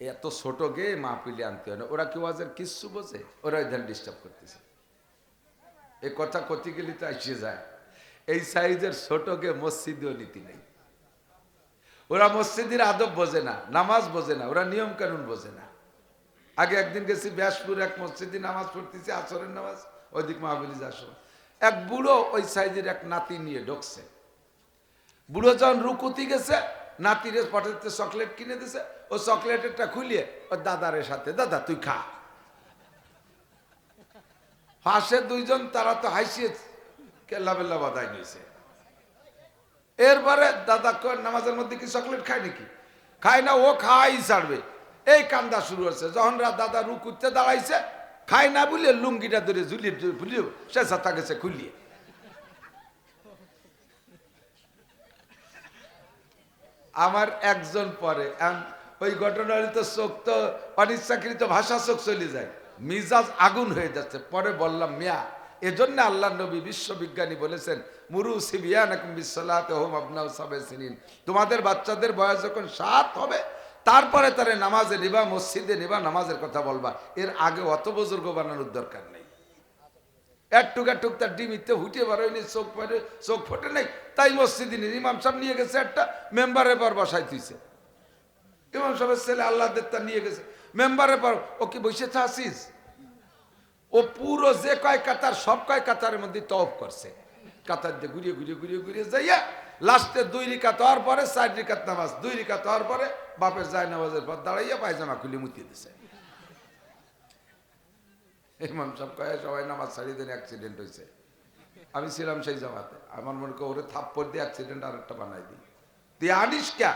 এত ছোট গে মাহফিলে আনতে হয় না। ওরা কেউ আজের কিচ্ছু বোঝে ওরা এখানে ডিস্টার্ব করতেছে। এই কথা করতে গেলে তো আসে যায়। এই সাইজের ছোট গে মসজিদেও নীতি নেই। ওরা মসজিদের আদব বোঝে না, নামাজ বোঝে না, ওরা নিয়ম কানুন বোঝে না। আগে একদিন গেছি ব্যাসপুর, এক মসজিদে নামাজ পড়তেছি, আসরের নামাজ, ওইদিক মাহবিলি যাওয়ার এক বুড়ো ওই সাইজের এক নাতি নিয়ে ঢুকছে। বুড়ো যখন রুকুতি গেছে, নাতিরে পাঠাতে চকলেট কিনে দিছে ও চকলেটেরটা খুলিয়ে ওর দাদারের সাথে, দাদা, তুই খা। হাসে দুইজন, তারা তো হাসিয়ে কেল্লা বেল্লা বাদাই নিয়েছে। এরপরে দাদা নামাজের মধ্যে কি চকলেট খায় নাকি? খায় না, ও খাই ছাড়বে। এই কান্দা শুরু হচ্ছে যখন দাদা রু করতে দাঁড়াইছে খায় না বলে লুঙ্গিটা ধরে ঝুলিয়ে ফুলিয়ে, সে ছাতা গেছে, খুলিয়ে। আমার একজন পরে ওই ঘটনার তো চোখ তো, অনিচ্ছাকৃত ভাষা চোখ চলে যায়। মিজাজ আগুন হয়ে যাচ্ছে। পরে বললাম, মিয়া, এজন্য আল্লাহ নবী বিশ্ববিজ্ঞানী বলেছেন, মুরু সিবিয়ানাকুম বিশ্বলাতে হোম আবনাউ সাবে সিনিন। তোমাদের বাচ্চাদের বয়স যখন সাত হবে, তারপরে তারে নামাজে নিবা, মসজিদে নিবা, নামাজের কথা বলবা। এর আগে অত বুজুর্গ বানানোর দরকার নেই। একটুক একটুক তার ডিমিতে হুটে বারোয়নি চোখ পরে চোখ ফোটে নাই। তাই মসজিদে ইমাম সাহেব নিয়ে গেছে একটা, মেম্বারের পর বসাই তুইছে ইমাম সাহেবের ছেলে আল্লাহ তার নিয়ে গেছে। মেম্বারের পর ও কি বসে আসিস? ও পুরো যে কয় কাতার, সব কয় কাতারের মধ্যে তফ করছে। কাতার দিয়ে ঘুরিয়ে ঘুরিয়ে ঘুরিয়ে ঘুরিয়ে যাইয়া লাস্টে দুই রিকাত হওয়ার পরে চার রিকাত নামাজ, দুই রিকাত হওয়ার পরে বাপের যায় নামাজের পর দাঁড়াইয়া পায়জামা খুলে মুতিয়ে দিছে। ইমাম সাহেব কয়ে, সবাই নামাজ ছাড়িয়ে দেন অ্যাক্সিডেন্ট হয়েছে আমি ছিলাম সেই জামাতে। আমার মনে করি ওরে থাপ্পড় দিয়ে অ্যাক্সিডেন্ট আর একটা বানাই দিই। তুই আনিস কে?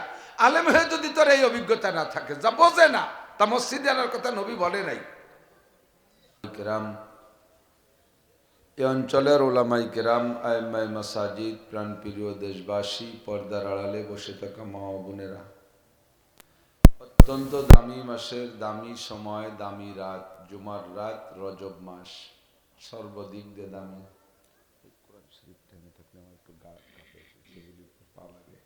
আলেম হয়ে যদি তোর এই অভিজ্ঞতা না থাকে, যা বোঝে না, তা মসজিদে আনার কথা নবী বলে নাই। এ অঞ্চলের ওলামাই কেরাম আয়মাই মাসাজিদ, প্রাণপ্রিয় দেশবাসী, পর্দার আড়ালে বসে থাকা মা বোনেরা। অত্যন্ত দামি মাসের দামি সময়, দামি রাত, জুমার রাত, রজব মাস, সর্বদিক দিয়ে দামি কোরআন শরীফটা এনে থাকলে আমার একটু গা কাঁপে, সেগুলি একটু পা লাগে।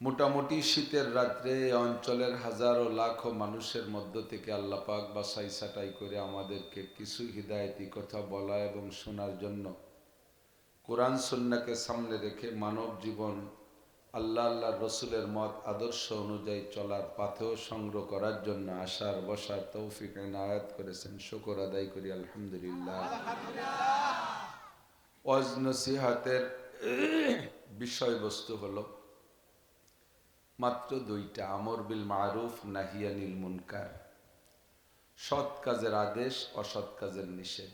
মোটামুটি শীতের রাত্রে এই অঞ্চলের হাজারো লাখো মানুষের মধ্য থেকে আল্লাপাক বাসাই সাটাই করে আমাদেরকে কিছু হৃদায়তি কথা বলা এবং শোনার জন্য কোরআন সন্নাকে সামনে রেখে মানব জীবন আল্লাহ আল্লাহ রসুলের মত আদর্শ অনুযায়ী চলার পাথেও সংগ্রহ করার জন্য আসার বসার তৌফিক আয়াত করেছেন। শুকর আদায় করি আলহামদুলিল্লাহ। ওয়াজ নসিহাতের বিষয়বস্তু হলো মাত্র দুইটা, আমর বিল মারুফ নাহিয়ানিল মুনকার। সৎ কাজের আদেশ, অসৎ কাজের নিষেধ।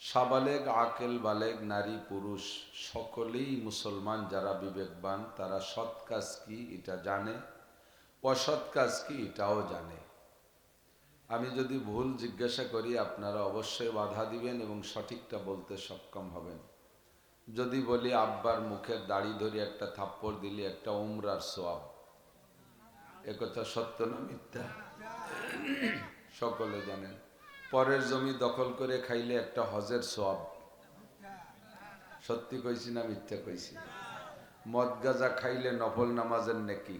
সাবালেগ, আকেল, বালেগ, নারী, পুরুষ, সকলেই মুসলমান যারা বিবেকবান, তারা সৎ কাজ কি এটা জানে, অসৎ কাজ কি এটাও জানে। আমি যদি ভুল জিজ্ঞাসা করি, আপনারা অবশ্যই বাধা দিবেন এবং সঠিকটা বলতে সক্ষম হবেন। যদি বলি, আব্বার মুখের দাড়ি ধরে একটা থাপ্পড় দিলে, একটা উমরার সোয়াব একথা সত্য না মিথ্যা? সকলে জানেন, পরের জমি দখল করে খাইলে একটা হজের সোয়াব সত্যি কইছি না মিথ্যা কইছি? মদ গাজা খাইলে নফল নামাজের নেকি?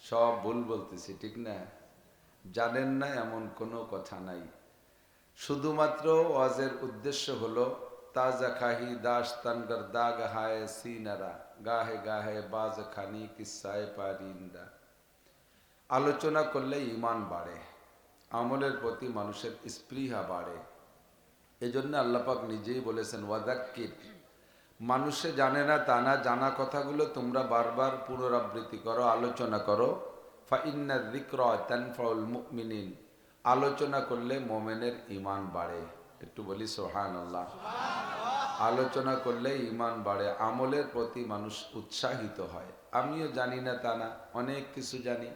সব ভুল বলতেছি, ঠিক না? জানেন না এমন কোনো কথা নাই। শুধুমাত্র ওয়াজের উদ্দেশ্য হলো তাজা খাহি দাস তানগর দাগ হায় সিনারা গাহে গাহে বাজ খানি কিসায় পারিন্দা আলোচনা করলে ইমান বাড়ে আমলের প্রতি মানুষের স্পৃহা বাড়ে এজন্য আল্লাপাক নিজেই বলেছেন ওয়াদাক্কির মানুষে জানে না তা না জানা কথাগুলো তোমরা বারবার পুনরাবৃত্তি করো, আলোচনা করো। ফাইন্না দিক্র তানফাউল মুমিনিন। আলোচনা করলে মোমেনের ইমান বাড়ে। একটু বলি সোহান আল্লাহ আলোচনা করলে ইমান বাড়ে, আমলের প্রতি মানুষ উৎসাহিত হয়। আমিও জানি না তা না, অনেক কিছু জানি।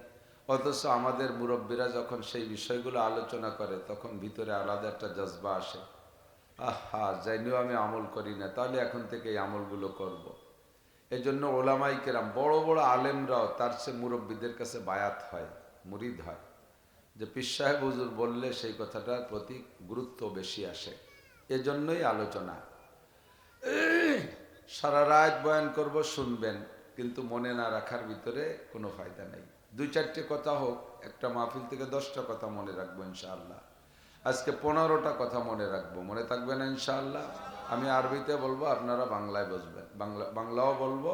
অথচ আমাদের মুরব্বীরা যখন সেই বিষয়গুলো আলোচনা করে, তখন ভিতরে আলাদা একটা জজবা আসে। আহা জানিও আমি আমল করি না, তাহলে এখন থেকে এই আমলগুলো করব। এই জন্য ওলামাই কেরাম, বড় বড় আলেমরাও তার সে মুরব্বীদের কাছে বায়াত হয়, মুরিদ হয়। যে পিস সাহেব হুজুর বললে সেই কথাটার প্রতি গুরুত্ব বেশি আসে। এজন্যই আলোচনা। সারা রাত বয়ান করব, শুনবেন, কিন্তু মনে না রাখার ভিতরে কোনো ফায়দা নেই। দুই চারটে কথা হোক, একটা মাহফিল থেকে দশটা কথা মনে রাখব, ইনশাআল্লাহ। আজকে পনেরোটা কথা মনে রাখব, মনে থাকবে না, ইনশাআল্লাহ? আমি আরবিতে বলব, আপনারা বাংলায় বসবেন। বাংলা, বাংলাও বলব,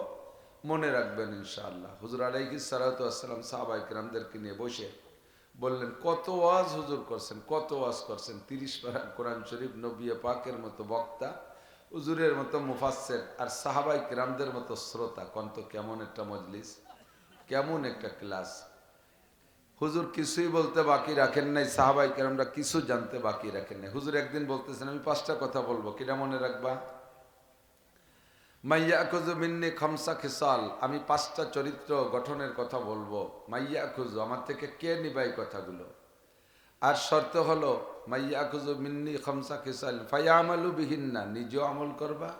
মনে রাখবেন, ইনশাআল্লাহ। হুজুর আলাইকি সালাতু আসসালাম সাহাবাই কিরামদেরকে নিয়ে বসে বললেন, কত ওয়াজ হুজুর করছেন, কত ওয়াজ করছেন? তিরিশ পারা কোরআন শরীফ নবিয়া পাকের মতো বক্তা হুজুরের মতো মুফাসের আর সাহাবাই কিরামদের মতো শ্রোতা, কন্ত কেমন একটা মজলিস, কেমন একটা ক্লাস। হুজুর কিছুই বলতে বাকি রাখেন নাই, সাহাবাই কেরামরা কিছু জানতে বাকি রাখেন নাই। হুজুর একদিন বলতেছেন, আমি পাঁচটা কথা বলব কিনা মনে রাখবা? মাইয়া খুজু মিন্নি খমসা খিসাল, আমি পাঁচটা চরিত্র গঠনের কথা বলব। মাইয়া খুজু, আমার থেকে কে নিবাই কথাগুলো? আর শর্ত হলো মিন্নি খমসা ফাইয়া আমালু নিজেও আমল করবা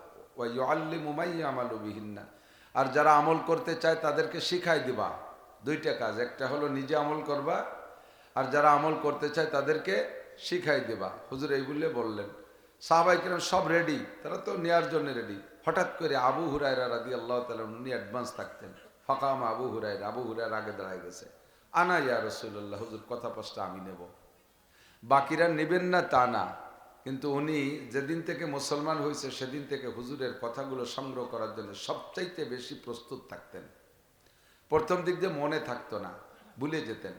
আর যারা আমল করতে চায় তাদেরকে শিখাই দিবা। দুইটা কাজ, একটা হলো নিজে আমল করবা, আর যারা আমল করতে চায় তাদেরকে শিখাই দেবা। হুজুর এই বললে বললেন, সাহাবাই কিরম সব রেডি তারা তো নেয়ার জন্য রেডি হঠাৎ করে আবু হুরায়রা রাদি আল্লাহ উনি অ্যাডভান্স থাকতেন। ফকাম আবু হুরায়রা, আবু হুরায়র আগে দাঁড়ায় গেছে। আনা ইয়া রসুল্লাহ হুজুর কথা পাঁচটা আমি নেব। বাকিরা নেবেন না তা না। কিন্তু উনি যেদিন থেকে মুসলমান হয়েছে, সেদিন থেকে হুজুরের কথাগুলো সংগ্রহ করার জন্য সবচাইতে বেশি প্রস্তুত থাকতেন। প্রথম দিক দিয়ে মনে থাকতো না, ভুলে যেতেন।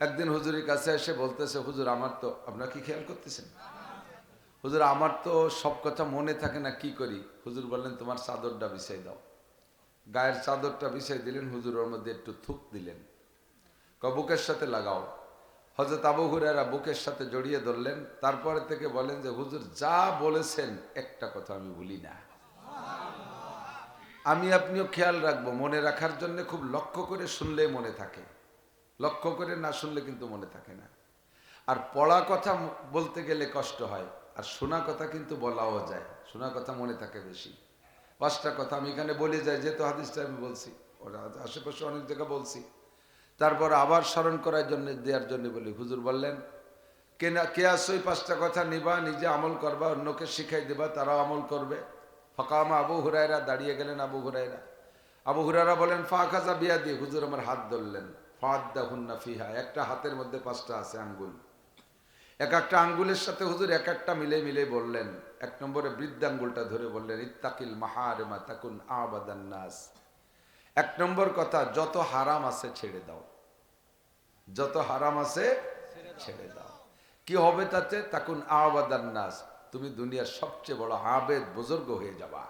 একদিন হুজুরের কাছে এসে বলতেছে, হুজুর, আমার তো আপনারা কি খেয়াল করতেছেন? হুজুর, আমার তো সব কথা মনে থাকে না, কি করি? হুজুর বললেন, তোমার চাদরটা বিছাই দাও। গায়ের চাদরটা বিছাই দিলেন হুজুর ওর মধ্যে একটু থুক দিলেন। কবুকের সাথে লাগাও। হজরত আবু বুকের সাথে জড়িয়ে ধরলেন, তারপরে থেকে বলেন যে, হুজুর, যা বলেছেন, একটা কথা আমি ভুলি না। আমি আপনিও খেয়াল রাখব, মনে রাখার জন্য খুব লক্ষ্য করে শুনলে মনে থাকে। লক্ষ্য করে না শুনলে কিন্তু মনে থাকে না। আর পড়া কথা বলতে গেলে কষ্ট হয়, আর শোনা কথা কিন্তু বলাও যায়। শোনা কথা মনে থাকে বেশি। পাঁচটা কথা আমি এখানে বলে যাই, যেহেতু হাদিসটা আমি বলছি। ওরা আশেপাশে অনেক জায়গা বলছি। তারপর আবার স্মরণ করার জন্য, দেওয়ার জন্য বলি, হুজুর বললেন কে না কে আসো পাঁচটা কথা নিবা, নিজে আমল করবা, অন্যকে শিখাই দেবা, তারাও আমল করবে। ফকামা আবু হুরায়রা দাঁড়িয়ে গেলেন আবু হুরায়রা। আবু হুরায়রা বলেন ফা খাজা বিয়া দিয়ে হুজুর আমার হাত ধরলেন। ফাদ্দা হুন্না ফিহা, একটা হাতের মধ্যে পাঁচটা আছে আঙ্গুল। এক একটা আঙ্গুলের সাথে হুজুর এক একটা মিলে মিলে বললেন। এক নম্বরে বৃদ্ধাঙ্গুলটা ধরে বললেন, ইত্তাকিল মাহারেমা তাকুন আবাদান নাস। এক নম্বর কথা, যত হারাম আছে ছেড়ে দাও। যত হারাম আছে, ছেড়ে দাও। কি হবে তাতে? তাকুন আবাদান নাস। তুমি দুনিয়ার সবচেয়ে বড় আবেদ বুজুর্গ হয়ে যাবা।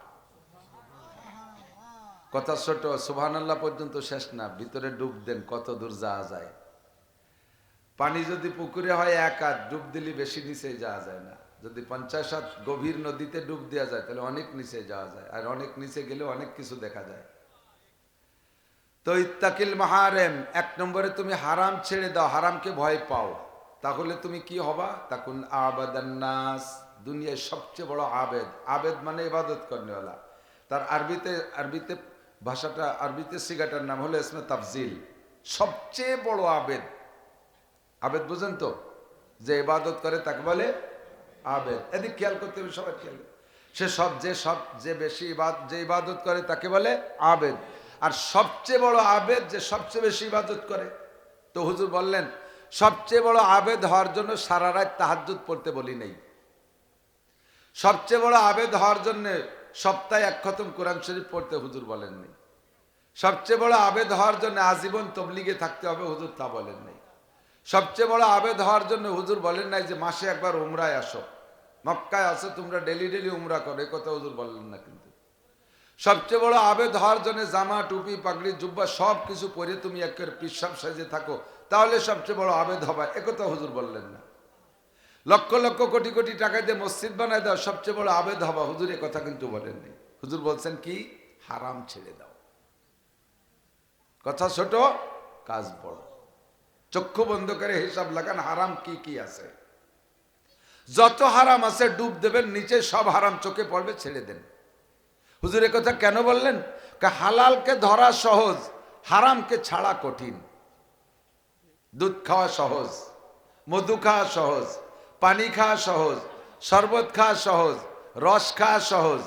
কথা ছোট সুবহান আল্লাহ পর্যন্ত শেষ না। ভিতরে ডুব দেন, কত দূর যাওয়া যায়। পানি যদি পুকুরে হয় এক হাত, ডুব দিলে বেশি নিচে যাওয়া যায় না। যদি পঞ্চাশ হাত গভীর নদীতে ডুব দেওয়া যায়, তাহলে অনেক নিচে যাওয়া যায়। আর অনেক নিচে গেলে অনেক কিছু দেখা যায়। তো ইত্তাকিল মাহারেম, এক নম্বরে তুমি হারাম ছেড়ে দাও, হারামকে ভয় পাও। তাহলে তুমি কি হবা? তখন আবাদান্নাস দুনিয়ায় সবচেয়ে বড় আবেদ। আবেদ মানে ইবাদত করেওয়ালা তার আরবিতে আরবিতে ভাষাটা, আরবিতে সিগাটার নাম হলো ইসমে তাফজিল। সবচেয়ে বড় আবেদ। আবেদ বুঝেন তো? যে ইবাদত করে তাকে বলে আবেদ। এদিক খেয়াল করতে হবে, সবাই খেয়াল সে সব, যে সব, যে বেশি ইবাদ, যে ইবাদত করে তাকে বলে আবেদ। আর সবচেয়ে বড় আবেদ যে সবচেয়ে বেশি ইবাদত করে, তো হুজুর বললেন, সবচেয়ে বড় আবেদ হওয়ার জন্য সারা রাত তাহাজুদ পড়তে বলি নেই। সবচেয়ে বড় আবেদ হওয়ার জন্য সপ্তাহে এক খতম কোরআন শরীফ পড়তে হুজুর বলেননি সবচেয়ে বড় আবেদ হওয়ার জন্য আজীবন তবলিগে থাকতে হবে হুজুর তা বলেন নাই। সবচেয়ে বড় আবেদ হওয়ার জন্য হুজুর বলেন নাই যে মাসে একবার উমরায় আসো। মক্কায় আসো, তোমরা ডেলি ডেলি উমরা করো, এ কথা হুজুর বললেন না কিন্তু। সবচেয়ে বড় আবেদ হওয়ার জন্য জামা, টুপি, পাগড়ি, জুব্বা সব কিছু পরে তুমি একের পিসাব সাজে থাকো। তাহলে সবচেয়ে বড় আবেদ হবে। একথা হুজুর বললেন না। লক্ষ লক্ষ কোটি কোটি টাকা দিয়ে মসজিদ বানায় দাও, সবচেয়ে বড় আবেদ হবা। হুজুর কথা কিন্তু বলেননি। হুজুর বলছেন কি? হারাম ছেড়ে দাও। কথা ছোট, কাজ বড়। চক্ষু বন্ধ করে হিসাব লাগান হারাম কি কি আছে। যত হারাম আছে ডুব দেবেন, নিচে সব হারাম চোখে পড়বে, ছেড়ে দেন। হুজুর কথা কেন বললেন? হালালকে ধরা সহজ, হারামকে ছাড়া কঠিন। দুধ খাওয়া সহজ, মধু খাওয়া সহজ, পানি খাওয়া সহজ, শরবত খাওয়া সহজ, রস খাওয়া সহজ,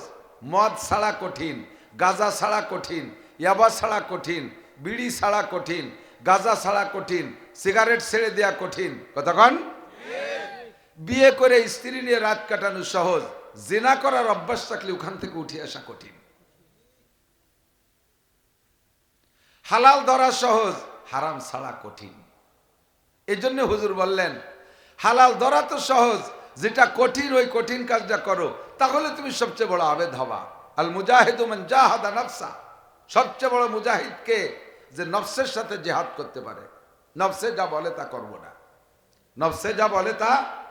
মদ ছাড়া কঠিন, গাজা ছাড়া কঠিন, ইয়াবা ছাড়া কঠিন, বিড়ি ছাড়া কঠিন, গাঁজা ছাড়া কঠিন, সিগারেট ছেড়ে দেওয়া কঠিন। কতক্ষণ বিয়ে করে স্ত্রী নিয়ে রাত কাটানো সহজ জেনা করার অভ্যাস থাকলে ওখান থেকে উঠে আসা কঠিন। হালাল ধরা সহজ, হারাম ছাড়া কঠিন। এই জন্য হুজুর বললেন, হালাল ধরা তো সহজ, যেটা কঠিন, ওই কঠিন কাজটা করো, তাহলে তুমি সবচেয়ে বড় আবেদ হবা। আল মুজাহিদ জাহাদা নফসা। সবচেয়ে বড় মুজাহিদকে যে নফসের সাথে জেহাদ করতে পারে। নফসে যা বলে তা করব না। নফসে যা বলে তা।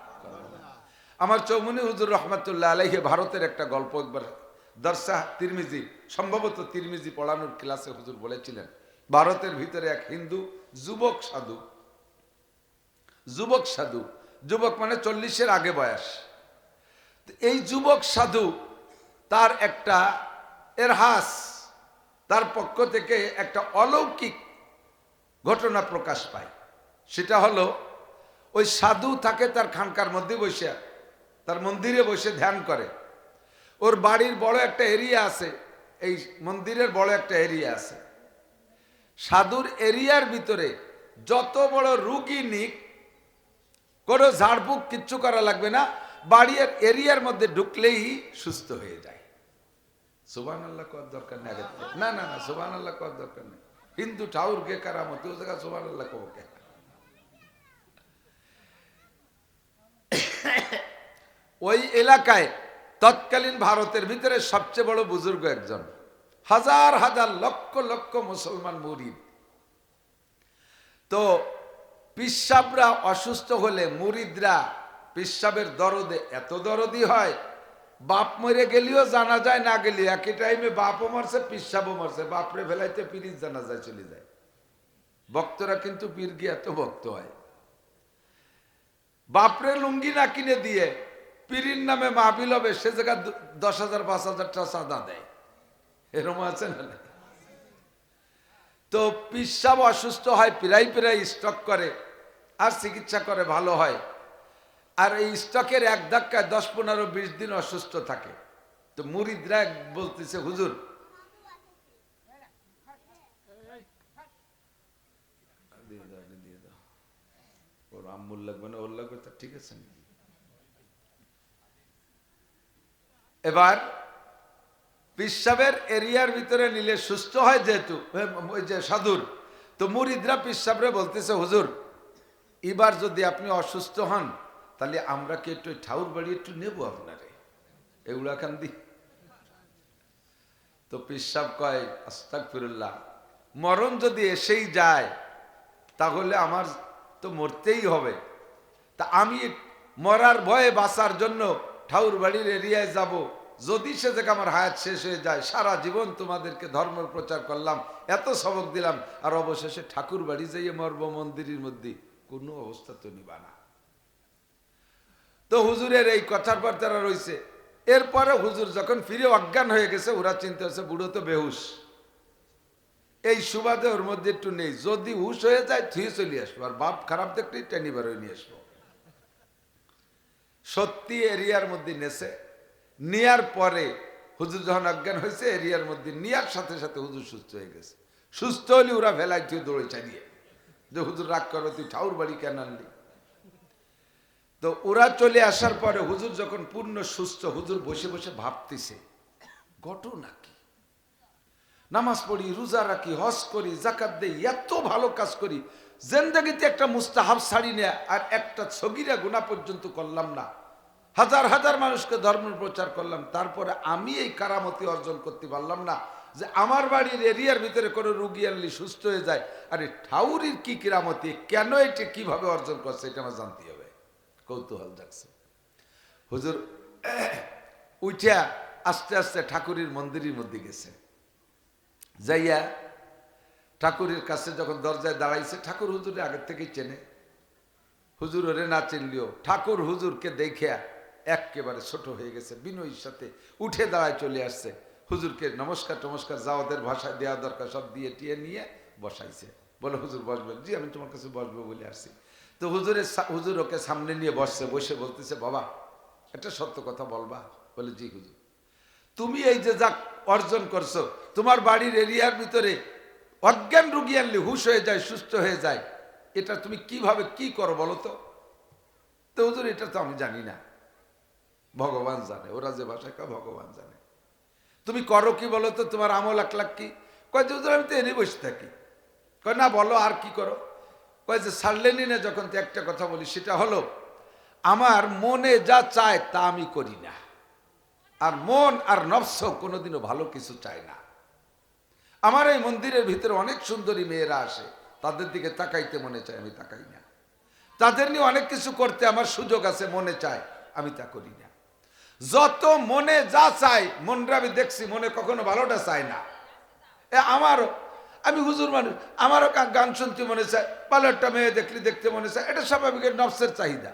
আমার চৌমনি হুজুর রহমতুল্লাহ আলহে ভারতের একটা গল্প একবার দর্শা তিরমিজি, সম্ভবত তিরমিজি পড়ানোর ক্লাসে হুজুর বলেছিলেন, ভারতের ভিতরে এক হিন্দু যুবক সাধু যুবক সাধু, যুবক মানে চল্লিশের আগে বয়স এই যুবক সাধু তার একটা এরহাস, তার পক্ষ থেকে একটা অলৌকিক ঘটনা প্রকাশ পায়, সেটা হলো ওই সাধু থাকে তার খানকার মধ্যে বসে তার মন্দিরে বসে ধ্যান করে। ওর বাড়ির বড় একটা এরিয়া আছে, এই মন্দিরের বড় একটা এরিয়া আছে। সাধুর এরিয়ার ভিতরে যত বড় রুগী নিক, কোনো ঝাড়ফুঁক কিচ্ছু করা লাগবে না, বাড়ির এরিয়ার মধ্যে ঢুকলেই সুস্থ হয়ে যায়। সুবান আল্লাহ কর দরকার নেই। না না না সুবান আল্লাহ কর দরকার নেই। হিন্দু ঠাউর কে কারামতি, ও জায়গা সুবান আল্লাহ কে ওই এলাকায় তৎকালীন ভারতের ভিতরে সবচেয়ে বড় বুজুর্গ একজন। হাজার হাজার, লক্ষ লক্ষ মুসলমান মুরিদ। তো পিসাবরা অসুস্থ হলে মুরিদরা পিসাবের দরদে এত দরদি হয়, বাপ মরে গেলেও জানা যায় না গেলেও একই টাইমে বাপও মারছে, পিসাবও মারছে। বাপরে ফেলাইতে পিরিত জানা যায় চলে যায়। ভক্তরা কিন্তু পীর গিয়ে এত ভক্ত হয়। বাপরে লুঙ্গি না কিনে দিয়ে পীরির নামে মাহবিল হবে সে জায়গা দু- দশ হাজার পাঁচ হাজার টাকা দেয় এরম আছে না না? তো পিসাব অসুস্থ হয় প্রায় প্রায় স্টক করে আর চিকিৎসা করে ভালো হয় আর এই স্টকের এক ধাক্কায় দশ পনেরো বিশ দিন অসুস্থ থাকে তো মুরিদরা বলতেছে হুজুর দিয়ে দাও, দিয়ে দাও। ওর আম্মুর লাগবে না ওর লাগবে তা ঠিক আছে নাকি? এবার পিসাবের এরিয়ার ভিতরে নিলে সুস্থ হয় যেহেতু ওই যে সাধুর। তো মুরিদরা পিসাবরে বলতেছে, হুজুর, এবার যদি আপনি অসুস্থ হন, তাহলে আমরা কি একটু ঠাউর বাড়ি একটু নেব আপনারে? এগুলা দি তো পিসাব কয় আস্তাক ফিরুল্লাহ মরণ যদি এসেই যায়, তাহলে আমার তো মরতেই হবে। তা আমি মরার ভয়ে বাঁচার জন্য ঠাউর বাড়ির এরিয়ায় যাব। যদি সে থেকে আমার হায়াত শেষ হয়ে যায়, সারা জীবন তোমাদেরকে ধর্ম প্রচার করলাম, এত সবক দিলাম, আর অবশেষে ঠাকুর বাড়ি যাইয়ে মরব মন্দিরের মধ্যে, কোনো অবস্থা তো নিবা না। তো হুজুরের এই কথার পর তারা রয়েছে এরপরে হুজুর যখন ফিরে অজ্ঞান হয়ে গেছে, ওরা চিন্তা হচ্ছে বুড়ো তো বেহুশ। এই সুবাদে ওর মধ্যে একটু নেই। যদি হুশ হয়ে যায়, থুয়ে চলে আসব। আর বাপ খারাপ দেখলেই টেনি হয়ে নিয়ে আসব। সত্যি এরিয়ার মধ্যে নেছে। নেয়ার পরে হুজুর যখন অজ্ঞান হয়েছে, এরিয়ার মধ্যে নেয়ার সাথে সাথে হুজুর সুস্থ হয়ে গেছে। সুস্থ হলে ওরা ভেলায় তুই দৌড়ে চালিয়ে। যে হুজুর, রাগ করো, তুই ঠাউর বাড়ি কেন আনলি? তো ওরা চলে আসার পরে হুজুর যখন পূর্ণ সুস্থ, হুজুর বসে বসে ভাবতেছে, ঘটনা কি? নামাজ পড়ি, রোজা রাখি, হজ করি জাকাত দেই, এত ভালো কাজ করি জেন্দাগিতে একটা মুস্তাহাব ছাড়ি নেয় আর একটা ছগিরা গুণা পর্যন্ত করলাম না। হাজার হাজার মানুষকে ধর্ম প্রচার করলাম, তারপরে আমি এই কারামতি অর্জন করতে পারলাম না যে আমার বাড়ির এরিয়ার ভিতরে কোনো রুগী আনলি সুস্থ হয়ে যায়। আরে ঠাউরির কি কিরামতি, কেন এটা কীভাবে অর্জন করছে এটা আমার জানতে হবে। কৌতূহল জাগছে। হুজুর, উঠিয়া আস্তে আস্তে ঠাকুরের মন্দিরের মধ্যে গেছে। যাইয়া ঠাকুরের কাছে যখন দরজায় দাঁড়াইছে, ঠাকুর হুজুরে আগের থেকেই চেনে। হুজুর ওরে না চিনলিও, ঠাকুর হুজুরকে দেখিয়া একেবারে ছোট হয়ে গেছে, বিনয়ীর সাথে উঠে দাঁড়ায় চলে আসছে। হুজুরকে নমস্কার টমস্কার যা ওদের ভাষায় দেওয়া দরকার, সব দিয়ে টিয়ে নিয়ে বসাইছে। বলে, হুজুর বসবেন? জি, আমি তোমার কাছে বসবো বলে আসছি। তো হুজুরের হুজুর ওকে সামনে নিয়ে বসছে, বসে বলতেছে, বাবা, একটা সত্য কথা বলবা? বলে, জি হুজুর। তুমি এই যে যা অর্জন করছ, তোমার বাড়ির এরিয়ার ভিতরে অজ্ঞান রুগী আনলে হুশ হয়ে যায়, সুস্থ হয়ে যায়। এটা তুমি কীভাবে কি করো বলো তো? তো হুজুর, এটা তো আমি জানি না। ভগবান জানে, ওরা যে ভাষায় কয়, ভগবান জানে। তুমি করো কি বলো তো? তোমার আমল এক লাখ কি? কয় যে, হুজুর, আমি তো এনে বসে থাকি। কয়, না, বলো, আর কি করো? কয় যে ছাড়লেনি না যখন তো একটা কথা বলি সেটা হলো, আমার মনে যা চায় তা আমি করি না। আর মন আর নফস কোনোদিনও ভালো কিছু চায় না। আমার এই মন্দিরের ভিতরে অনেক সুন্দরী মেয়েরা আসে। তাদের দিকে তাকাইতে মনে চায়, আমি তাকাই না। তাদের নিয়ে অনেক কিছু করতে আমার সুযোগ আছে, মনে চায়, আমি তা করি না। যত মনে যা চাই, মনটা আমি দেখছি, মনে কখনো ভালোটা চায় না। এ আমারও আমি হুজুর মানুষ, আমারও গান শুনতে মনে চায়, ভালো একটা মেয়ে দেখলি দেখতে মনে চায়, এটা স্বাভাবিক নফসের চাহিদা।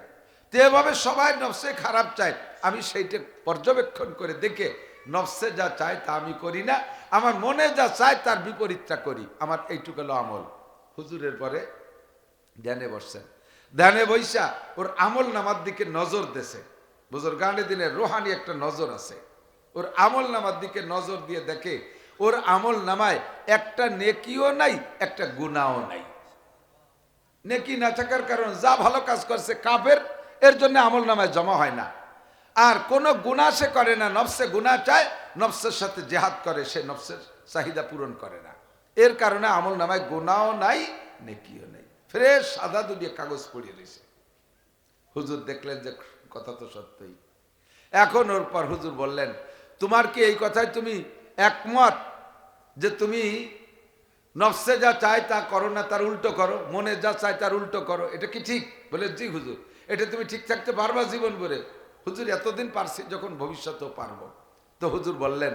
তো এভাবে সবাই নফসে খারাপ চায়, আমি সেইটা পর্যবেক্ষণ করে দেখে নফসে যা চায় তা আমি করি না। আমার মনে যা চায় তার বিপরীতটা করি। আমার এইটুকু হলো আমল। হুজুরের পরে ধ্যানে বসছেন। ধ্যানে বৈশা ওর আমল নামার দিকে নজর দেছে। বুঝর গানে দিনে রোহানি একটা নজর আছে। ওর আমল নামার দিকে নজর দিয়ে দেখে ওর আমল নামায় একটা নেকিও নাই, একটা গুনাও নাই। নেকি না থাকার কারণ যা ভালো কাজ করছে কাফের, এর জন্য আমল নামায় জমা হয় না। আর কোন গুণা সে করে না, নফসে গুণা চায়, নফসের সাথে জেহাদ করে, সে নফসের চাহিদা পূরণ করে না। এর কারণে আমল নামায় গুণাও নাই, নেকিও নেই। ফ্রেশ সাদা দুলিয়ে কাগজ পড়িয়ে রয়েছে হুজুর দেখলেন যে কথা তো সত্যই। এখন ওর পর হুজুর বললেন, তোমার কি এই কথায় তুমি একমত যে তুমি নফসে যা চায় তা করো না, তার উল্টো করো? মনে যা চায় তার উল্টো করো? এটা কি ঠিক? বলে, জি হুজুর। এটা তুমি ঠিক থাকতে পারবা জীবন ভরে। হুজুর এতদিন পারছি, যখন ভবিষ্যতেও পারব। তো হুজুর বললেন,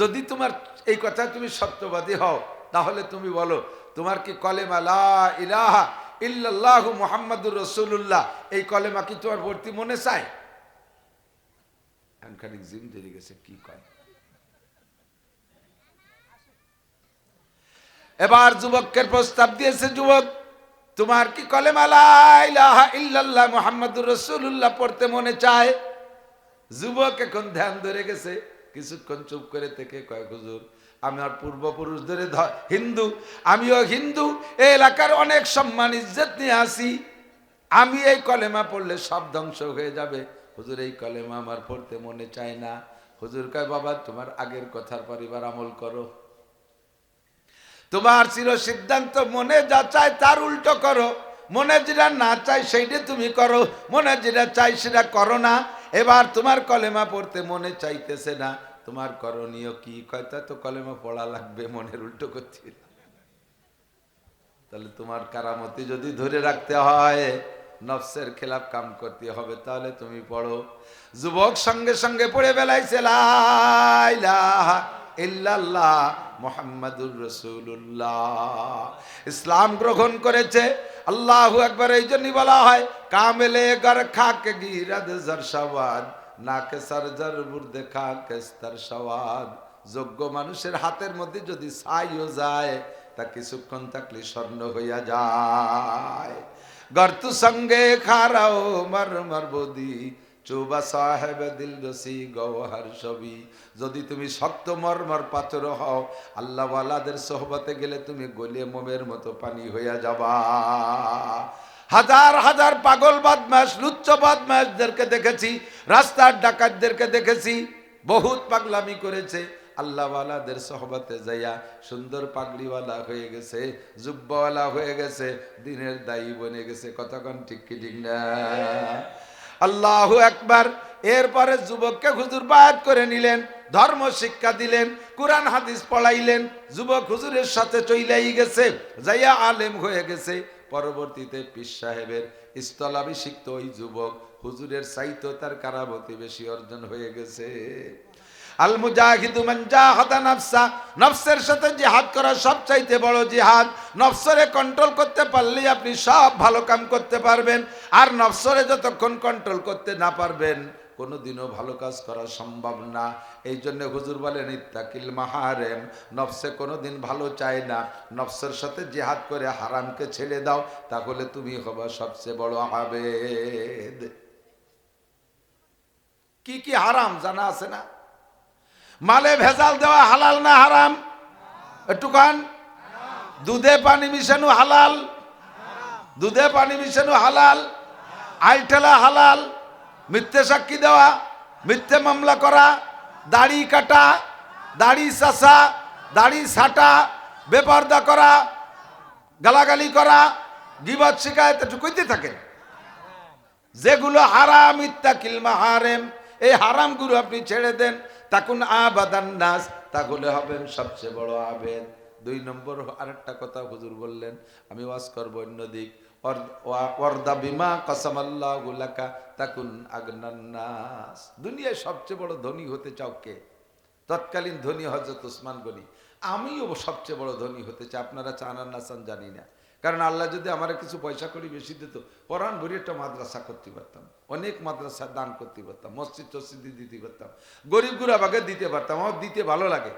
যদি তোমার এই কথা তুমি সত্যবাদী হও, তাহলে তুমি বলো, তোমার কি কলেমা লা ইলাহা ইল্লাল্লাহু মুহাম্মাদুর রাসূলুল্লাহ? এই কলেমা কি তোমার ভর্তি মনে চায়? খানিক জিম গেছে, কি কয়? এবার যুবকের প্রস্তাব দিয়েছে যুবক তোমার কি কলেমা লা ইলাহা ইল্লাল্লাহ মুহাম্মাদুর রাসূলুল্লাহ পড়তে মনে চায়? যুবক এখন ধ্যান ধরে গেছে। কিছুক্ষণ চুপ করে থেকে কয়েক হুজুর আমার পূর্বপুরুষ ধরে হিন্দু, আমিও হিন্দু এই এলাকার অনেক সম্মান, ইজ্জত নিয়ে আসি। আমি এই কলেমা পড়লে সব ধ্বংস হয়ে যাবে। হুজুর, এই কলেমা আমার পড়তে মনে চায় না। হুজুর কয়, বাবা, তোমার আগের কথার পরিবার আমল করো। তোমার চির সিদ্ধান্ত, মনে যা চায় তার উল্টো করো। মনে যেটা না চাই সেইটা তুমি করো। মনে যেটা চাই সেটা করো না। এবার তোমার কলেমা পড়তে মনে চাইতেছে না। তোমার করণীয় কি? কয়তা তো কলেমা পড়া লাগবে, মনের উল্টো করছি তাহলে তোমার কারামতি যদি ধরে রাখতে হয় নফসের খেলাফ কাম করতে হবে, তাহলে তুমি পড়ো। যুবক সঙ্গে সঙ্গে পড়ে বেলাইছে মোহাম্মদুর রসুল্লাহ ইসলাম গ্রহণ করেছে, আল্লাহ একবার এই জন্যই বলা হয়, কামেলে গর সওয়াদ। যোগ্য মানুষের হাতের মধ্যে যদি ছাইও যায়, তা কিছুক্ষণ থাকলে স্বর্ণ হইয়া যায়। গর্ত সঙ্গে খারাও মর বদি চৌবা সাহেব দিল রসি গৌহার ছবি যদি তুমি শক্ত মর্মর পাথর হও, আল্লাহওয়ালাদের সোহবতে গেলে তুমি গলিয়ে মোমের মতো পানি হইয়া যাবা। হাজার হাজার পাগল বদমাস লুচ্চ বদমাসদেরকে দেখেছি, রাস্তার ডাকাতদেরকে দেখেছি, বহুত পাগলামি করেছে। আল্লাহওয়ালাদের সহবাতে যাইয়া সুন্দর পাগড়িওয়ালা হয়ে গেছে, জুব্বাওয়ালা হয়ে গেছে, দিনের দায়ী বনে গেছে। কতক্ষণ ঠিক কি ঠিক না? আল্লাহ একবার এরপরে যুবককে হুজুর বায়াত করে নিলেন, ধর্ম শিক্ষা দিলেন, কোরআন, হাদিস পড়াইলেন। যুবক হুজুরের সাথে চইলাই গেছে, যাইয়া আলেম হয়ে গেছে। পরবর্তীতে পীর সাহেবের স্থলাভিষিক্ত ওই যুবক হুজুরের সাইতো তার কারাবতী বেশি অর্জন হয়ে গেছে। আল মুজাহিদু মান জাহাদা নাফসা, নফসের সাথে জিহাদ করা সবচাইতে বড় জিহাদ। নফসরে কন্ট্রোল করতে পারলেই আপনি সব ভালো কাম করতে পারবেন, আর নফসরে যতক্ষণ কন্ট্রোল করতে না পারবেন, কোনোদিনও ভালো কাজ করা সম্ভব না। এই জন্য হুজুর বলেন, ইত্তাকিল মাহারেম নফসে কোনোদিন ভালো চায় না। নফসের সাথে জিহাদ করে হারামকে ছেড়ে দাও, তাহলে তুমি হবা সবচেয়ে বড় আবেদ। কি কি হারাম জানা আছে না? মালে ভেজাল দেওয়া হালাল না হারাম? একটু কান। দুধে পানি মিশানো হালাল? দুধে পানি মিশানো হালাল? আইটেলা হালাল? মিথ্যে সাক্ষী দেওয়া? মিথ্যে মামলা করা? দাড়ি কাটা? দাড়ি চাষা দাড়ি ছাটা? বেপর্দা করা? গালাগালি করা? গিবাদ শিকায়ত? একটু কইতে থাকেন। যেগুলো হারাম, ইত্তাকিল মাহারেম। এই হারামগুলো আপনি ছেড়ে দেন। তাকুন আবাদান নাস, তাহলে হবেন সবচেয়ে বড় আবেদ। দুই নম্বর আরেকটা কথা হুজুর বললেন, আমি ওয়াজ করব অন্যদিক ওয়ার্দা বিমা কসামাল্লাহ গুলাকা তাকুন আগনান্নাস দুনিয়ায় সবচেয়ে বড় ধনী হতে চাও কে? তৎকালীন ধনী হজরত উসমান গনি। আমিও সবচেয়ে বড় ধনী হতে চাই। আপনারা চান আর না চান জানি না। কারণ আল্লাহ যদি আমার কিছু পয়সা করি বেশি দিত পরাণ ভরি একটা মাদ্রাসা করতে পারতাম, অনেক মাদ্রাসা দান করতে পারতাম, মসজিদ টসজিদ দিতে পারতাম, গরিব গুরাবাকে দিতে পারতাম, আমার দিতে ভালো লাগে,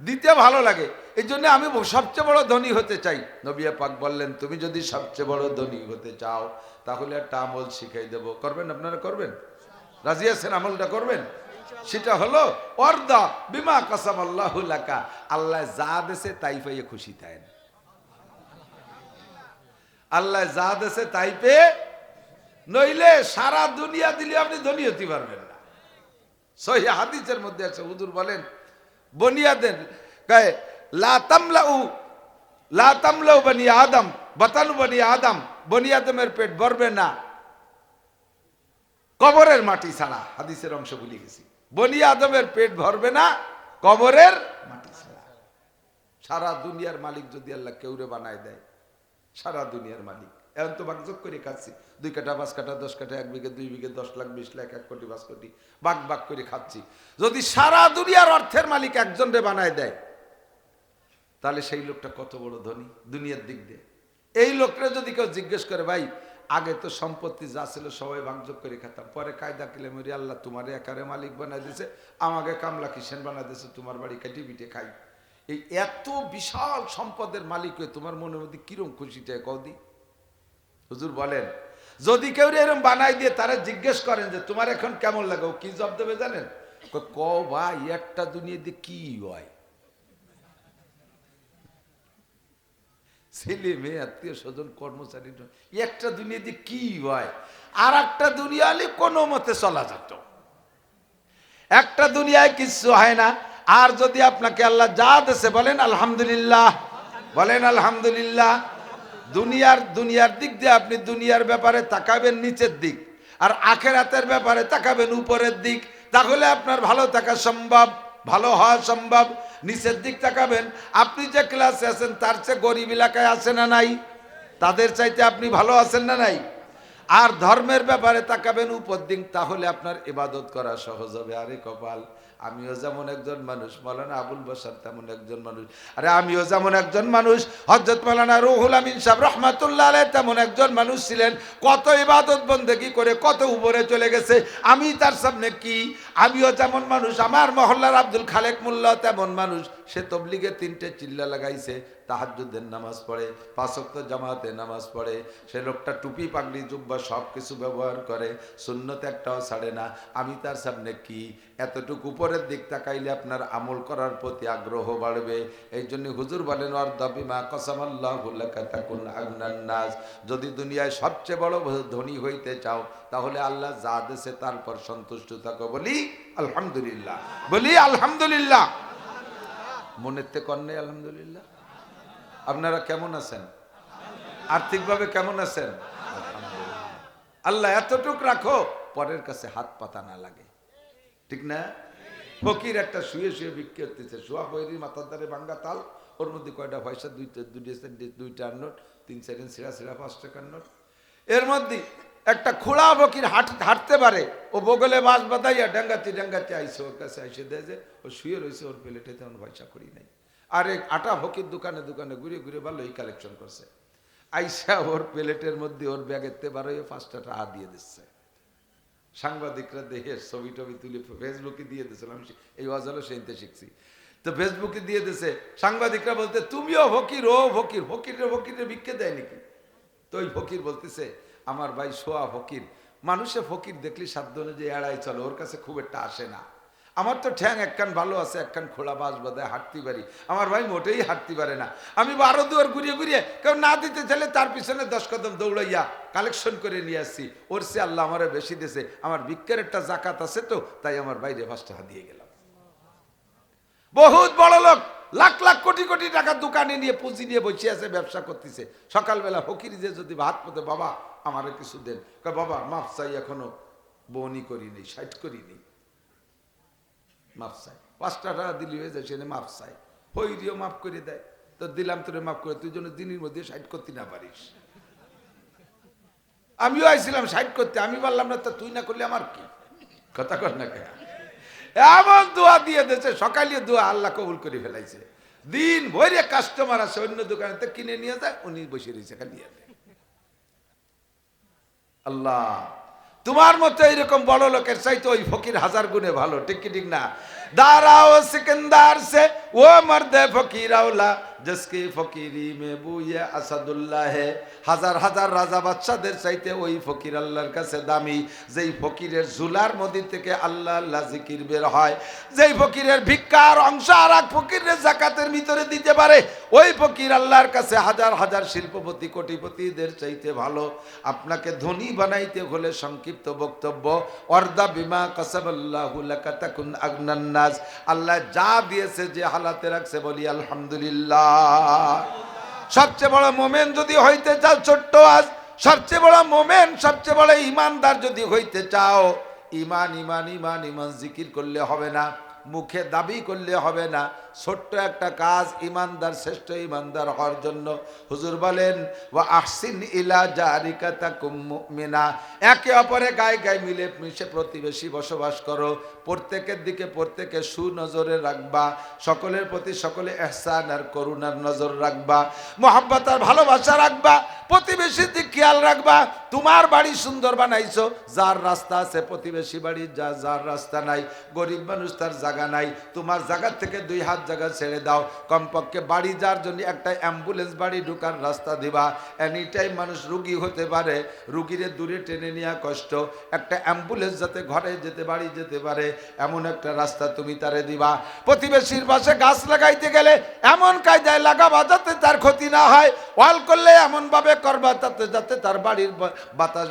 দিতে ভালো লাগে, এই জন্য আমি সবচেয়ে বড় ধনী হতে চাই। নবিয়া পাক বললেন, তুমি যদি সবচেয়ে বড় ধনী হতে চাও, তাহলে একটা আমল শিখাই দেব। করবেন আপনারা করবেন? রাজি আছেন আমলটা করবেন? সেটা হলো অর্দা বিমা কাসাম আল্লাহ আল্লাহ যা দেশে তাই পাইয়ে খুশি থাকেন। আল্লাহ যা দেশে তাই পেয়ে নইলে সারা দুনিয়া দিলে আপনি ধনী হতে পারবেন না। সহি হাদিসের মধ্যে আছে, হুজুর বলেন বনিয়া দেন গায়ে লা তামলাউ বনি আদম, বাতানু বনি আদম, বনি আদমের পেট ভরবে না। কবরের মাটি ছাড়া, হাদিসের অংশ ভুলে গেছি। বনি আদমের পেট ভরবে না, কবরের মাটি ছাড়া। সারা দুনিয়ার মালিক যদি আল্লাহ কেউরে বানায় দেয় সারা দুনিয়ার মালিক। এখন তো বাগযোগ করে খাচ্ছি। দুই কাঠা, পাঁচ কাঠা, দশ কাঠা, এক বিঘে, দুই বিঘে, দশ লাখ, বিশ লাখ, এক কোটি, পাঁচ কোটি বাঘ বাঘ করে খাচ্ছি। যদি সারা দুনিয়ার অর্থের মালিক একজন রে বানায় দেয়, তাহলে সেই লোকটা কত বড় ধনী? দুনিয়ার দিক দিয়ে। এই লোকটা যদি কেউ জিজ্ঞেস করে, ভাই, আগে তো সম্পত্তি যা ছিল সবাই ভাঙযোগ করে খেতাম। পরে কায়দা কিলে মরি, আল্লাহ তোমার একারে মালিক বানাই দিয়েছে আমাকে কামলা কিষেন বানাই দিয়েছে তোমার বাড়ি কেটে পিঠে খাই। এই এত বিশাল সম্পদের মালিক হয়ে তোমার মনের মধ্যে কিরম খুশিটা কদি হুজুর বলেন, যদি কেউ এরকম বানাই দিয়ে তারা জিজ্ঞেস করেন যে তোমার এখন কেমন লাগে, ও কি জব দেবে জানেন? ক ভাই, একটা দুনিয়া দিয়ে কি হয়? ছেলে মেয়ে, আত্মীয় স্বজন, কর্মচারী একটা দুনিয়া দিয়ে কি হয়? আর একটা দুনিয়া হলে কোনো মতে চলা যেত। একটা দুনিয়ায় কিচ্ছু হয় না আর যদি আপনাকে আল্লাহ যা দেশে বলেন আলহামদুলিল্লাহ বলেন আলহামদুলিল্লাহ, দুনিয়ার দুনিয়ার দিক দিয়ে আপনি দুনিয়ার ব্যাপারে তাকাবেন নিচের দিক, আর আখেরাতের ব্যাপারে তাকাবেন উপরের দিক, তাহলে আপনার ভালো থাকা সম্ভব, ভালো হওয়া সম্ভব, নিচের দিক তাকাবেন। আপনি যে ক্লাসে আছেন, তার চেয়ে গরিব এলাকায় আছে না নাই? তাদের চাইতে আপনি ভালো আছেন না নাই? আর ধর্মের ব্যাপারে তাকাবেন উপর দিক, তাহলে আপনার ইবাদত করা সহজ হবে। আরে কপাল। আমিও যেমন একজন মানুষ, মৌলানা আবুল বসার তেমন একজন মানুষ। আরে আমিও যেমন একজন মানুষ হজরত মৌলানা রুহুল আমিন সাহেব রহমাতুল্লাহ আলাই তেমন একজন মানুষ ছিলেন। কত ইবাদত বন্দেগি করে কত উপরে চলে গেছে। আমি তার সামনে কি? আমিও যেমন মানুষ, আমার মহল্লার আব্দুল খালেক মোল্লা তেমন মানুষ। সে তবলিগে তিনটে চিল্লা লাগাইছে তাহাজুদ্দের নামাজ পড়ে পাঁচক্ত জামাতে নামাজ পড়ে। সে লোকটা টুপি, পাগড়ি, জুব্বা সব কিছু ব্যবহার করে শূন্যতে একটাও ছাড়ে না। আমি তার সামনে কি? এতটুকু উপরের দিক তাকাইলে আপনার আমল করার প্রতি আগ্রহ বাড়বে। এই জন্য হুজুর বলেন অর দাবিমা কসামাল্লাহুল্লাকুন আগনান্নাস যদি দুনিয়ায় সবচেয়ে বড় ধনী হইতে চাও, তাহলে আল্লাহ যা দেশে তারপর সন্তুষ্ট থাকো। বলি, আলহামদুলিল্লাহ। বলি, আলহামদুলিল্লাহ। মনের তে কন্যা, আলহামদুলিল্লাহ। আপনারা কেমন আছেন? আর্থিকভাবে কেমন আছেন? আল্লাহ এতটুক রাখো, পরের কাছে হাত পাতা না লাগে। ঠিক না? ফকির একটা শুয়ে শুয়ে বিক্রি করতেছে শোয়া বৈরি মাথার দ্বারে ভাঙ্গা তাল, ওর মধ্যে কয়টা পয়সা? দুইটা দুইটা নোট, তিন চার সিরা সিরা পাঁচ টাকার নোট। এর মধ্যে একটা খোলা হাঁট হাঁটতে পারে। ও বগলে বাঁশ বাঁধাইয়া ডাঙ্গাতে ডাঙ্গাতে আইসে ওর কাছে আইসে দেয় যে, ও শুয়ে রয়েছে ওর প্লেটে, তেমন পয়সা করি নাই। আর এক আটা ফকির দোকানে দোকানে ঘুরে ঘুরে ভালো এই কালেকশন করছে। আইসা ওর প্লেটের মধ্যে ওর ব্যাগের তে বারোয় পাঁচটা টাকা দিয়ে দিচ্ছে। সাংবাদিকরা দেখে ছবি টবি তুলে ফেসবুকে দিয়ে দিয়েছিলাম এই অজালো সেইতে শিখছি। তো ফেসবুকে দিয়ে দিছে সাংবাদিকরা বলতে, তুমিও ফকির, ও ফকির, ফকিরে ফকিরে ভিক্ষে দেয় নাকি? তো ওই ফকির বলতেছে আমার ভাই সোয়া ফকির। মানুষে ফকির দেখলে সাধ্য অনুযায়ী এড়াই চলে, ওর কাছে খুব একটা আসে না। আমার তো ঠ্যাং একখান ভালো আছে একখান খোলা বাস বাদায় হাঁটতে পারি। আমার ভাই মোটেই হাঁটতে পারে না। আমি বারো দুয়ার ঘুরিয়ে ঘুরিয়ে কেউ না দিতে চাইলে তার পিছনে দশ কদম দৌড়াইয়া কালেকশন করে নিয়ে আসছি। ওর সে আল্লাহ আমার বেশি দিয়েছে। আমার বিক্রের একটা জাকাত আছে তো, তাই আমার বাইরে পাঁচ টাকা দিয়ে গেলাম। বহুত বড় লোক, লাখ লাখ কোটি কোটি টাকা দোকানে নিয়ে পুঁজি নিয়ে বসে আছে, ব্যবসা করতেছে। সকালবেলা ফকির যে যদি ভাত পথে বাবা আমারে কিছু দেন। বাবা মাফ চাই এখনও। বনি করিনি সাইট করিনি। পাঁচটা টাকা দিলি হয়ে যায় সেখানে মাফ চাই। হই মাফ করে দেয়। তো দিলাম তোরে মাফ করে, তুই জন্য দিনের মধ্যে করতে না পারিস। আমিও আইছিলাম সাইড করতে, আমি বললাম না, তা তুই না করলে আমার কি? কথা কর না কে এমন দোয়া দিয়ে দিয়েছে, সকালে দোয়া আল্লাহ কবুল করে ফেলাইছে। দিন ভরে কাস্টমার আছে, অন্য দোকানে কিনে নিয়ে যায়, উনি বসে রয়েছে, খালি আল্লাহ, তোমার মতো এইরকম বড় লোকের চাইতে ওই ফকির হাজার গুণে ভালো, ঠিক কি ঠিক না? দাঁড়াও, সিকেন্দার সে, ও মর্দে ফকির আওলা জিসকি ফকিরি মে বুয়ে আসাদুল্লাহ হে হাজার হাজার রাজা বাচ্চাদের চাইতে ওই ফকির আল্লাহর কাছে দামি। যেই ফকিরের জুলার মধ্যে থেকে আল্লাহ আল্লাহ জিকির বের হয়। যেই ফকিরের ভিক্ষার অংশ আর এক ফকিরের জাকাতের ভিতরে দিতে পারে, ওই ফকির আল্লাহর কাছে হাজার হাজার শিল্পপতি, কোটিপতিদের চাইতে ভালো। আপনাকে ধনী বানাইতে হলে সংক্ষিপ্ত বক্তব্য, অর্দা বিমা কাসাবাল্লাহু লাকা তাকুন আগনান্নাস আল্লাহ যা দিয়েছে যে হালাতে রাখছে বলি আলহামদুলিল্লাহ। সবচেয়ে বড় মোমেন যদি হইতে চাও, ছোট্ট আজ, সবচেয়ে বড় মোমেন, সবচেয়ে বড় ইমানদার যদি হইতে চাও, ইমান ইমান ইমান ইমান জিকির করলে হবে না, মুখে দাবি করলে হবে না ছোট্ট একটা কাজ ইমানদার, শ্রেষ্ঠ ইমানদার হওয়ার জন্য হুজুর বলেন, ওয়া আহসিন ইলা জারিকা তাকুম মুমিনা। একে অপরে গায়ে গায়ে মিলে মিশে প্রতিবেশী বসবাস করো, প্রত্যেকের দিকে প্রত্যেকে সুনজরে রাখবা, সকলের প্রতি সকলে এহসান আর করুণার নজর রাখবা, মোহাব্বত আর ভালোবাসা রাখবা, প্রতিবেশীর দিক খেয়াল রাখবা, তোমার বাড়ি সুন্দর বানাইছো, যার রাস্তা আছে প্রতিবেশী বাড়ি যা, যার রাস্তা নাই, গরিব মানুষ তার জায়গা নাই, তোমার জায়গা থেকে দুই হাত জায়গা ছেড়ে দাও। কমপক্ষে বাড়ি যার জন্য একটা অ্যাম্বুলেন্স বাড়ি ঢুকার রাস্তা দিবা। এনি টাইম মানুষ রুগী হতে পারে, রুগীরে দূরে টেনে নেওয়া কষ্ট। একটা অ্যাম্বুলেন্স যাতে ঘরে যেতে, বাড়ি যেতে পারে, এমন একটা রাস্তা তুমি তারে দিবা। প্রতিবেশীর পাশে গাছ লাগাইতে গেলে এমন কায়দায় লাগাবা যাতে তার ক্ষতি না হয়। ওয়াল করলে এমনভাবে করবা তাতে যাতে তার বাড়ির বাতাস